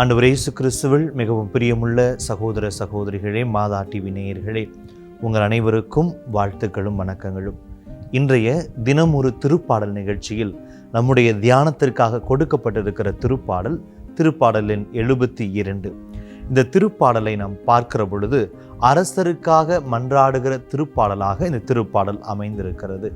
ஆண்டவர் இயேசு கிறிஸ்துவில் மிகவும் பிரியமுள்ள சகோதர சகோதரிகளே மாதா டிவி நேயர்களே உங்கள் அனைவருக்கும் வாழ்த்துக்களும் வணக்கங்களும். இன்றைய தினம் ஒரு திருப்பாடல் நிகழ்ச்சியில் நம்முடைய தியானத்திற்காக கொடுக்கப்பட்டிருக்கிற திருப்பாடல் திருப்பாடலின் எழுபத்தி இரண்டு. இந்த திருப்பாடலை நாம் பார்க்கிற பொழுது அரசருக்காக மன்றாடுகிற திருப்பாடலாக இந்த திருப்பாடல் அமைந்திருக்கிறது.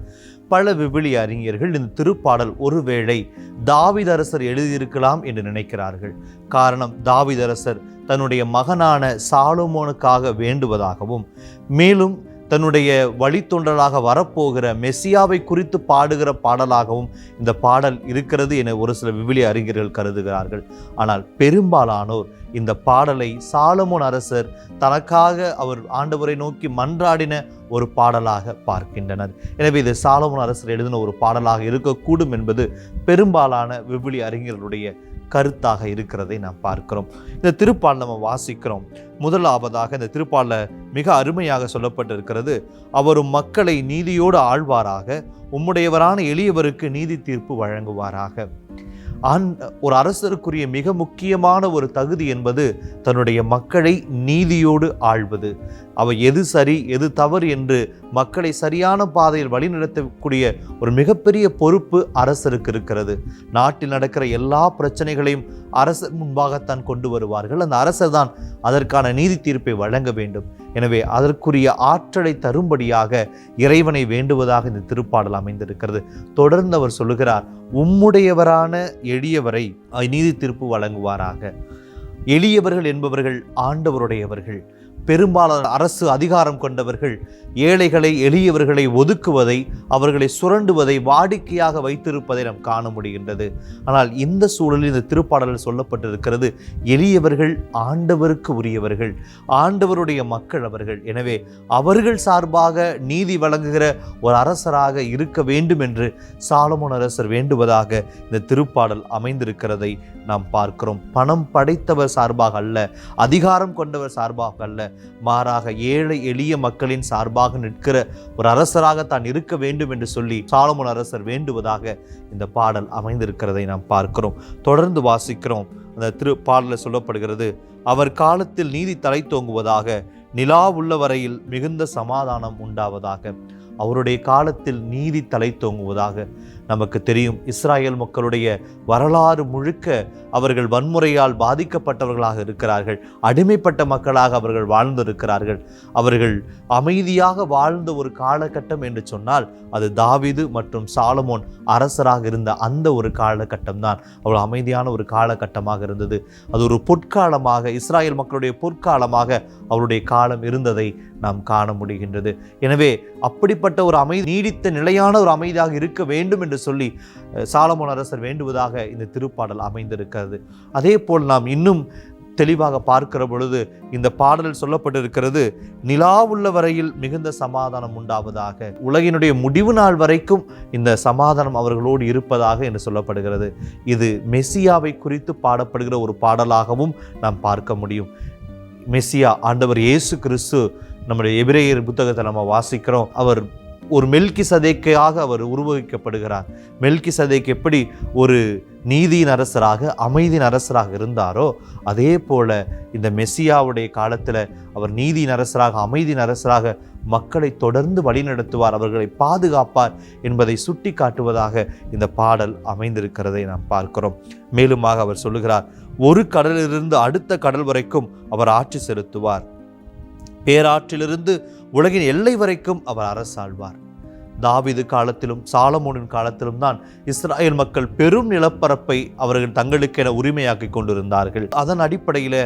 பல விபிலி அறிஞர்கள் இந்த திருப்பாடல் ஒருவேளை தாவிதரசர் எழுதியிருக்கலாம் என்று நினைக்கிறார்கள். காரணம் தாவிதரசர் தன்னுடைய மகனான சாலுமோனுக்காக வேண்டுவதாகவும் மேலும் தன்னுடைய வழித்தொண்டலாக வரப்போகிற மெஸ்ஸியாவை குறித்து பாடுகிற பாடலாகவும் இந்த பாடல் இருக்கிறது என ஒரு சில விவிலிய அறிஞர்கள் கருதுகிறார்கள். ஆனால் பெரும்பாலானோர் இந்த பாடலை சாலமோன் அரசர் தனக்காக அவர் ஆண்டவரை நோக்கி மன்றாடின ஒரு பாடலாக பார்க்கின்றனர். எனவே இது சாலமோன் அரசர் எழுதின ஒரு பாடலாக இருக்கக்கூடும் என்பது பெரும்பாலான விவிலி அறிஞர்களுடைய கருத்தாக இருக்கிறதை நாம் பார்க்கிறோம். இந்த திருப்பால் நம்ம வாசிக்கிறோம். முதலாவதாக இந்த திருப்பால மிக அருமையாக சொல்லப்பட்டிருக்கிறது. அவரும் மக்களை நீதியோடு ஆழ்வாராக உம்முடையவரான எளியவருக்கு நீதி தீர்ப்பு வழங்குவாராக. ஆண் ஒரு அரசருக்குரிய மிக முக்கியமான ஒரு தகுதி என்பது தன்னுடைய மக்களை நீதியோடு ஆள்வது. அவை எது சரி எது தவறு என்று மக்களை சரியான பாதையில் வழிநடத்தக்கூடிய ஒரு மிகப்பெரிய பொறுப்பு அரசருக்கு இருக்கிறது. நாட்டில் நடக்கிற எல்லா பிரச்சனைகளையும் அரசர் முன்பாகத்தான் கொண்டு வருவார்கள். அந்த அரசர் தான் அதற்கான நீதி தீர்ப்பை வழங்க வேண்டும். எனவே அதற்குரிய ஆற்றலை தரும்படியாக இறைவனை வேண்டுவதாக இந்த திருப்பாடல் அமைந்திருக்கிறது. தொடர்ந்து அவர் சொல்லுகிறார் உம்முடையவரான எளியவரை நீதி தீர்ப்பு வழங்குவாராக. எளியவர்கள் என்பவர்கள் ஆண்டவருடையவர்கள். பெரும்பாலான அரசு அதிகாரம் கொண்டவர்கள் ஏழைகளை எளியவர்களை ஒதுக்குவதை அவர்களை சுரண்டுவதை வாடிக்கையாக வைத்திருப்பதை நாம் காண முடிகின்றது. ஆனால் இந்த சூழலில் இந்த திருப்பாடலில் சொல்லப்பட்டிருக்கிறது எளியவர்கள் ஆண்டவருக்கு உரியவர்கள் ஆண்டவருடைய மக்கள் அவர்கள். எனவே அவர்கள் சார்பாக நீதி வழங்குகிற ஒரு அரசராக இருக்க வேண்டும் என்று சாலமோன் அரசர் வேண்டுவதாக இந்த திருப்பாடல் அமைந்திருக்கிறதை நாம் பார்க்கிறோம். பணம் படைத்தவர் சார்பாக அல்ல அதிகாரம் கொண்டவர் சார்பாக அல்ல மாறாக ஏழை எளிய மக்களின் சார்பாக நிற்கிற ஒரு அரசராக தான் இருக்க வேண்டும் என்று சொல்லி சாலமோன் அரசர் வேண்டுவதாக இந்த பாடல் அமைந்திருக்கிறதை நாம் பார்க்கிறோம். தொடர்ந்து வாசிக்கிறோம். அந்த திரு பாடலில் சொல்லப்படுகிறது அவர் காலத்தில் நீதி தலை தோங்குவதாக நிலா உள்ள வரையில் மிகுந்த சமாதானம் உண்டாவதாக. அவருடைய காலத்தில் நீதி தலை தோங்குவதாக நமக்கு தெரியும். இஸ்ராயல் மக்களுடைய வரலாறு முழுக்க அவர்கள் வன்முறையால் பாதிக்கப்பட்டவர்களாக இருக்கிறார்கள். அடிமைப்பட்ட மக்களாக அவர்கள் வாழ்ந்திருக்கிறார்கள். அவர்கள் அமைதியாக வாழ்ந்த ஒரு காலகட்டம் என்று சொன்னால் அது தாவிது மற்றும் சாலமோன் அரசராக இருந்த அந்த ஒரு காலகட்டம் தான் அவ்வளோ அமைதியான ஒரு காலகட்டமாக இருந்தது. அது ஒரு பொற்காலமாக இஸ்ராயல் மக்களுடைய பொற்காலமாக அவருடைய காலம் இருந்ததை நாம் காண முடிகின்றது. எனவே அப்படிப்பட்ட ஒரு அமைதி நீடித்த நிலையான ஒரு அமைதியாக இருக்க வேண்டும் என்று சொல்லி சாலமோன் அரசர் வேண்டுவதாக இந்த திருப்பாடல் அமைந்திருக்கிறது. அதே போல் நாம் இன்னும் தெளிவாக பார்க்கிற பொழுது இந்த பாடலில் சொல்லப்பட்டிருக்கிறது நிலா உள்ள வரையில் மிகுந்த சமாதானம் உண்டாவதாக. உலகினுடைய முடிவு நாள் வரைக்கும் இந்த சமாதானம் அவர்களோடு இருப்பதாக என்று சொல்லப்படுகிறது. இது மெஸ்ஸியாவை குறித்து பாடப்படுகிற ஒரு பாடலாகவும் நாம் பார்க்க முடியும். மெஸ்ஸியா ஆண்டவர் இயேசு கிறிஸ்து நம்முடைய எபிரேயர் புத்தகத்தை நம்ம வாசிக்கிறோம். அவர் ஒரு மெல்கி சதைக்காக அவர் உருவகிக்கப்படுகிறார். மெல்கி சதைக்கு எப்படி ஒரு நீதியின் அரசராக அமைதியின் அரசராக இருந்தாரோ அதே போல இந்த மெஸ்ஸியாவுடைய காலத்தில் அவர் நீதியின் அரசராக அமைதியின் அரசராக மக்களை தொடர்ந்து வழிநடத்துவார் அவர்களை பாதுகாப்பார் என்பதை சுட்டி காட்டுவதாக இந்த பாடல் அமைந்திருக்கிறதை நாம் பார்க்கிறோம். மேலுமாக அவர் சொல்லுகிறார் ஒரு கடலிலிருந்து அடுத்த கடல் வரைக்கும் அவர் ஆட்சி செலுத்துவார். பேராற்றிலிருந்து உலகின் எல்லை வரைக்கும் அவர் அரசாழ்வார். தாவிது காலத்திலும் சாலமோனின் காலத்திலும் தான் இஸ்ராயல் மக்கள் பெரும் நிலப்பரப்பை அவர்கள் தங்களுக்கென உரிமையாக்கி கொண்டிருந்தார்கள். அதன் அடிப்படையில்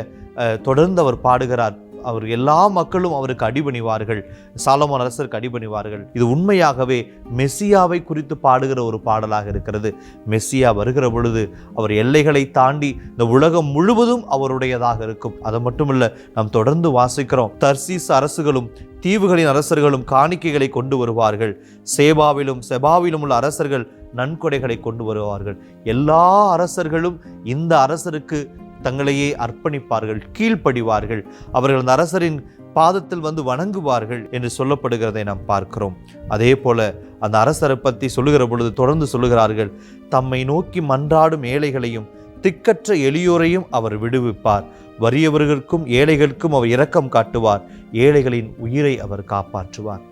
தொடர்ந்து அவர் பாடுகிறார். அவர் எல்லா மக்களும் அவருக்கு அடிபணிவார்கள். சாலமோன் அரசருக்கு அடிபணிவார்கள். இது உண்மையாகவே மெஸ்ஸியாவை குறித்து பாடுகிற ஒரு பாடலாக இருக்கிறது. மெஸ்ஸியா வருகிற பொழுது அவர் எல்லைகளை தாண்டி இந்த உலகம் முழுவதும் அவருடையதாக இருக்கும். அது மட்டுமல்ல நாம் தொடர்ந்து வாசிக்கிறோம். தர்சீஸ் அரசுகளும் தீவுகளின் அரசர்களும் காணிக்கைகளை கொண்டு வருவார்கள். சேபாவிலும் செபாவிலும் உள்ள அரசர்கள் நன்கொடைகளை கொண்டு வருவார்கள். எல்லா அரசர்களும் இந்த அரசருக்கு தங்களையே அர்ப்பணிப்பார்கள் கீழ்ப்படிவார்கள். அவர்கள் அந்த அரசரின் பாதத்தில் வந்து வணங்குவார்கள் என்று சொல்லப்படுகிறதை நாம் பார்க்கிறோம். அதே போல அந்த அரசரை பற்றி சொல்லுகிற பொழுது தொடர்ந்து சொல்லுகிறார்கள் தம்மை நோக்கி மன்றாடும் ஏழைகளையும் திக்கற்ற எளியோரையும் அவர் விடுவிப்பார். வறியவர்களுக்கும் ஏழைகளுக்கும் அவர் இரக்கம் காட்டுவார். ஏழைகளின் உயிரை அவர் காப்பாற்றுவார்.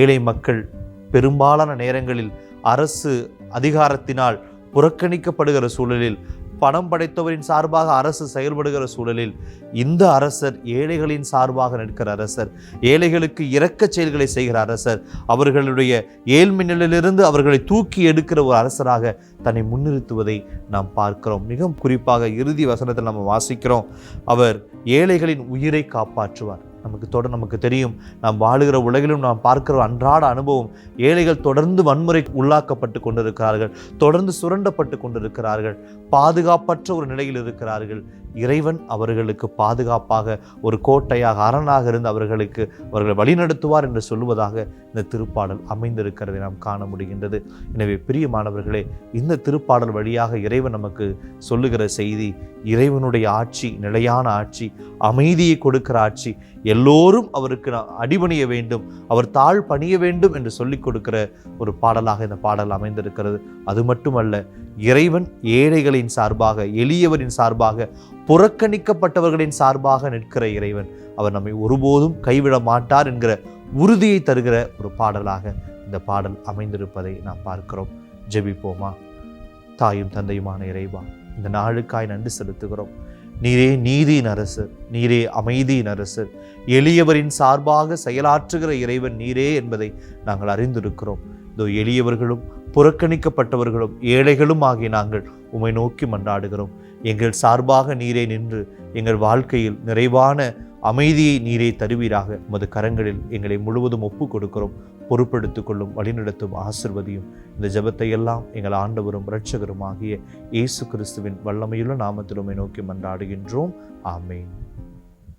ஏழை மக்கள் பெரும்பாலான நேரங்களில் அரசு அதிகாரத்தினால் புறக்கணிக்கப்படுகிற சூழலில் பணம் படைத்தவரின் சார்பாக அரசு செயல்படுகிற சூழலில் இந்த அரசர் ஏழைகளின் சார்பாக நிற்கிற அரசர் ஏழைகளுக்கு இரக்க செயல்களை செய்கிற அரசர் அவர்களுடைய ஏழ்மை நிலையிலிருந்து அவர்களை தூக்கி எடுக்கிற ஒரு அரசராக தன்னை முன்னிறுத்துவதை நாம் பார்க்கிறோம். மிகவும் குறிப்பாக இறுதி வசனத்தில் நம்ம வாசிக்கிறோம். அவர் ஏழைகளின் உயிரை காப்பாற்றுவார். நமக்கு தொடர் நமக்கு தெரியும். நாம் வாழுகிற உலகிலும் நாம் பார்க்கிற அன்றாட அனுபவம் ஏழைகள் தொடர்ந்து வன்முறை உள்ளாக்கப்பட்டு கொண்டிருக்கிறார்கள் தொடர்ந்து சுரண்டப்பட்டு கொண்டிருக்கிறார்கள் பாதுகாப்பற்ற ஒரு நிலையில் இருக்கிறார்கள். இறைவன் அவர்களுக்கு பாதுகாப்பாக ஒரு கோட்டையாக அரணாக இருந்து அவர்களுக்கு அவர்களை வழிநடத்துவார் என்று சொல்லுவதாக இந்த திருப்பாடல் அமைந்திருக்கிறதை நாம் காண முடிகின்றது. எனவே பிரியமானவர்களே இந்த திருப்பாடல் வழியாக இறைவன் நமக்கு சொல்லுகிற செய்தி இறைவனுடைய ஆட்சி நிலையான ஆட்சி அமைதியை கொடுக்கிற ஆட்சி எல்லோரும் அவருக்கு அடிபணிய வேண்டும் அவர் தாழ் பணிய வேண்டும் என்று சொல்லிக் கொடுக்கிற ஒரு பாடலாக இந்த பாடல் அமைந்திருக்கிறது. அது மட்டுமல்ல இறைவன் ஏழைகளின் சார்பாக எளியவரின் சார்பாக புறக்கணிக்கப்பட்டவர்களின் சார்பாக நிற்கிற இறைவன். அவர் நம்மை ஒருபோதும் கைவிட மாட்டார் என்கிற உறுதியை தருகிற ஒரு பாடலாக இந்த பாடல் அமைந்திருப்பதை நாம் பார்க்கிறோம். ஜெபிப்போமா? தாயும் தந்தையுமான இறைவா இந்த நாளுக்காய் நன்றி செலுத்துகிறோம். நீரே நீதியின் அரசு நீரே அமைதியின் அரசு. எளியவரின் சார்பாக செயலாற்றுகிற இறைவன் நீரே என்பதை நாங்கள் அறிந்திருக்கிறோம். இதோ எளியவர்களும் புறக்கணிக்கப்பட்டவர்களும் ஏழைகளும் ஆகிய நாங்கள் உம்மை நோக்கி மன்றாடுகிறோம் எங்கள் சார்பாக நீரே நின்று எங்கள் வாழ்க்கையில் நிறைவான அமைதியை நீரே தருவீராக. உமது கரங்களில் எங்களை முழுவதும் ஒப்பு கொடுக்கிறோம் பொறுப்படுத்திக் கொள்ளும் வழிநடத்தும் ஆசிர்வதியும் இந்த ஜபத்தை எல்லாம் எங்கள் ஆண்டவரும் இரட்சகரும் ஆகிய இயேசு கிறிஸ்துவின் வல்லமையுள்ள நாமத்தில் உம்மை நோக்கி மன்றாடுகின்றோம் ஆமேன்.